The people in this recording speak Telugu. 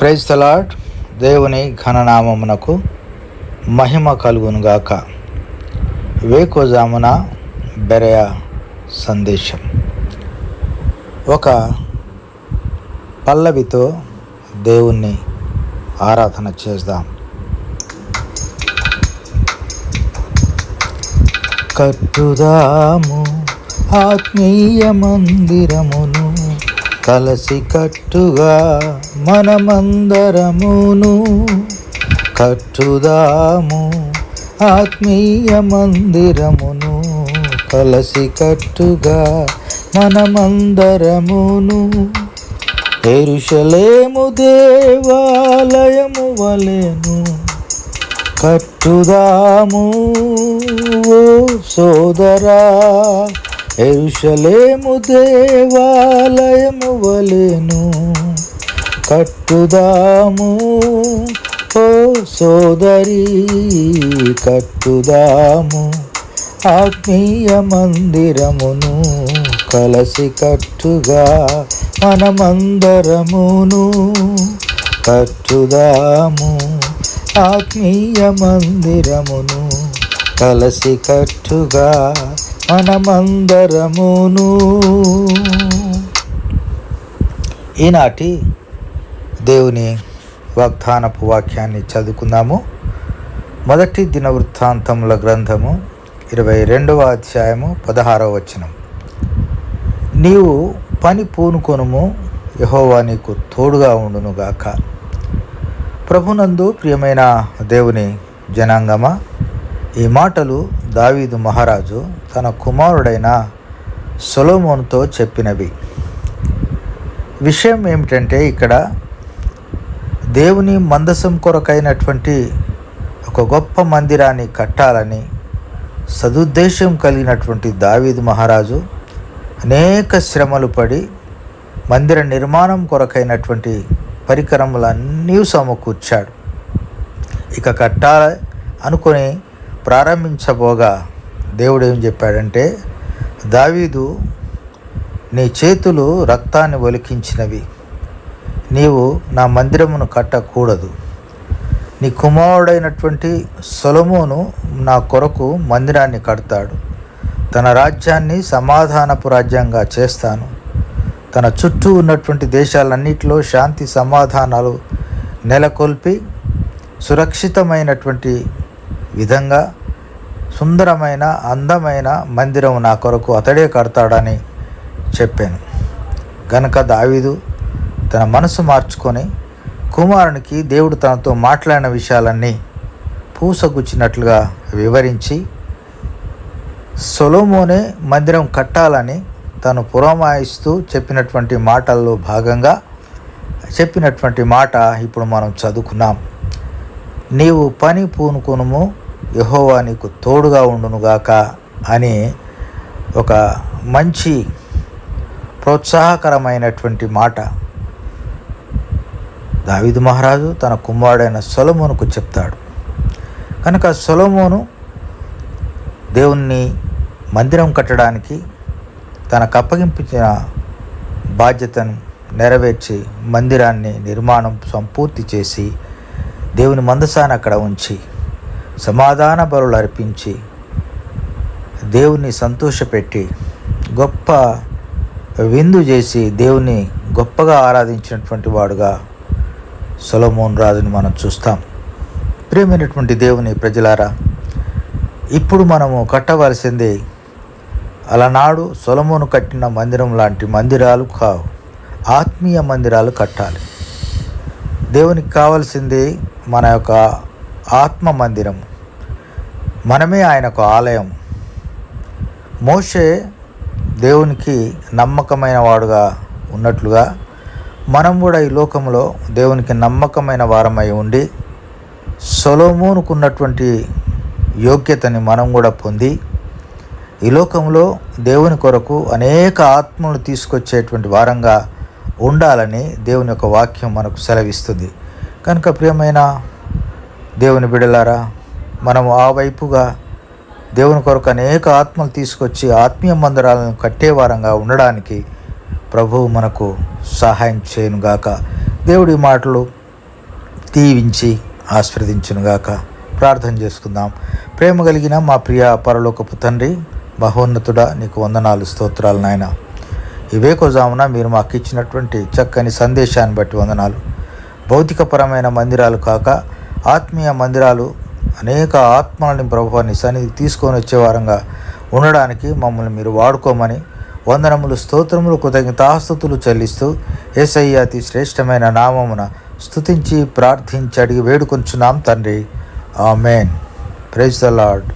ప్రైజ్ తలాడ్ దేవుని ఘననామమునకు మహిమ కలుగునుగాక. వేకోజామున బెరయ సందేశం. ఒక పల్లవితో దేవుణ్ణి ఆరాధన చేద్దాం. కట్టుదాము ఆత్మీయ మందిరమును కలసి కట్టుగా మనమందరమును కట్టుదాము. ఆత్మీయ మందిరమును కలసి కట్టుగా మనమందరమును ఎరుషలేము దేవాలయము వలెను కట్టుదాము. ఓ సోదరా ఎరుషలేము దేవాలయము వలెను కట్టుదాము. ఓ సోదరి కట్టుదాము. ఆత్మీయ మందిరమును కలసి కట్టుగా మనమందరమును కట్టుదాము. ఆత్మీయ మందిరమును కలసి కట్టుగా మనమందరమును. ఈనాటి దేవుని వాగ్దానపు వాక్యాన్ని చదువుకుందాము. మొదటి దిన వృత్తాంతముల గ్రంథము ఇరవై రెండవ అధ్యాయము పదహారవ వచనం. నీవు పని పూనుకొనుము యహోవా నీకు తోడుగా ఉండునుగాక. ప్రభునందు ప్రియమైన దేవుని జనాంగమ ఈ మాటలు దావీదు మహారాజు తన కుమారుడైన సొలోమోన్తో చెప్పినవి. విషయం ఏమిటంటే ఇక్కడ దేవుని మందసం కొరకైనటువంటి ఒక గొప్ప మందిరాన్ని కట్టాలని సదుద్దేశం కలిగినటువంటి దావీదు మహారాజు అనేక శ్రమలు పడి మందిర నిర్మాణం కొరకైనటువంటి పరికరములన్నీ సమకూర్చాడు. ఇక కట్టాలి అనుకొని ప్రారంభించబోగా దేవుడు ఏం చెప్పాడంటే దావీదు నీ చేతులు రక్తాన్ని ఒలికించినవి. నీవు నా మందిరమును కట్టకూడదు. నీ కుమారుడైనటువంటి సొలమోను నా కొరకు మందిరాన్ని కడతాడు. తన రాజ్యాన్ని సమాధానపు రాజ్యంగా చేస్తాను. తన చుట్టూ ఉన్నటువంటి దేశాలన్నిటిలో శాంతి సమాధానాలు నెలకొల్పి సురక్షితమైనటువంటి విధంగా సుందరమైన అందమైన మందిరం నా కొరకు అతడే కడతాడని చెప్పాను. గనక దావీదు తన మనసు మార్చుకొని కుమారునికి దేవుడు తనతో మాట్లాడిన విషయాలన్నీ పూసగుచ్చినట్లుగా వివరించి సొలోమోనే మందిరం కట్టాలని తను పురమాయిస్తూ చెప్పినటువంటి మాటల్లో భాగంగా చెప్పినటువంటి మాట ఇప్పుడు మనం చదువుకున్నాం. నీవు పని పూనుకొనుము యహోవా నీకు తోడుగా ఉండునుగాక అని ఒక మంచి ప్రోత్సాహకరమైనటువంటి మాట. దావిదు మహారాజు తన కుమారుడైన సొలమోనుకు చెప్తాడు. కనుక సొలమోను దేవుణ్ణి మందిరం కట్టడానికి తనకు అప్పగింపించిన బాధ్యతను నెరవేర్చి మందిరాన్ని నిర్మాణం సంపూర్తి చేసి దేవుని మందసాన్ని అక్కడ ఉంచి సమాధాన బరులు అర్పించి దేవుని సంతోషపెట్టి గొప్ప విందు చేసి దేవుని గొప్పగా ఆరాధించినటువంటి వాడుగా సొలమోన్ రాజుని మనం చూస్తాం. ప్రియమైనటువంటి దేవుని ప్రజలారా ఇప్పుడు మనము కట్టవలసింది అలనాడు సొలమోను కట్టిన మందిరం లాంటి మందిరాలు కావు. ఆత్మీయ మందిరాలు కట్టాలి. దేవునికి కావాల్సింది మన యొక్క ఆత్మ మందిరం. మనమే ఆయనకు ఆలయం. మోషే దేవునికి నమ్మకమైన వాడుగా ఉన్నట్లుగా మనం కూడా ఈ లోకంలో దేవునికి నమ్మకమైన వారమై ఉండి సొలోమోనుకున్నటువంటి యోగ్యతని మనం కూడా పొంది ఈ లోకంలో దేవుని కొరకు అనేక ఆత్మలు తీసుకొచ్చేటువంటి వారంగా ఉండాలని దేవుని యొక్క వాక్యం మనకు సెలవిస్తుంది. కనుక ప్రియమైన దేవుని బిడలారా మనం ఆ వైపుగా దేవుని కొరకు అనేక ఆత్మలు తీసుకొచ్చి ఆత్మీయ మందిరాలను కట్టేవారంగా ఉండడానికి ప్రభువు మనకు సహాయం చేయనుగాక. దేవుడి మాటలు దీవించి ఆస్వాదించునుగాక ప్రార్థన చేసుకుందాం. ప్రేమ కలిగిన మా ప్రియ పరలోకపు తండ్రి మహోన్నతుడా నీకు వందనాలు స్తోత్రాలు నాయన. ఇవే కొజామున మీరు మాకు ఇచ్చినటువంటి చక్కని సందేశాన్ని బట్టి వందనాలు. భౌతికపరమైన మందిరాలు కాక ఆత్మీయ మందిరాలు అనేక ఆత్మలని ప్రభువాన్ని సన్నిధికి తీసుకొని వచ్చే వారంగా ఉండడానికి మమ్మల్ని మీరు వాడుకోమని వందనములు స్తోత్రములు కృతజ్ఞతాస్తుతులు చెల్లిస్తూ ఏసయ్య అతి శ్రేష్టమైన నామమున స్థుతించి ప్రార్థించి అడిగి వేడుకొంచున్నాం తండ్రి. ఆమెన్. Praise the lord.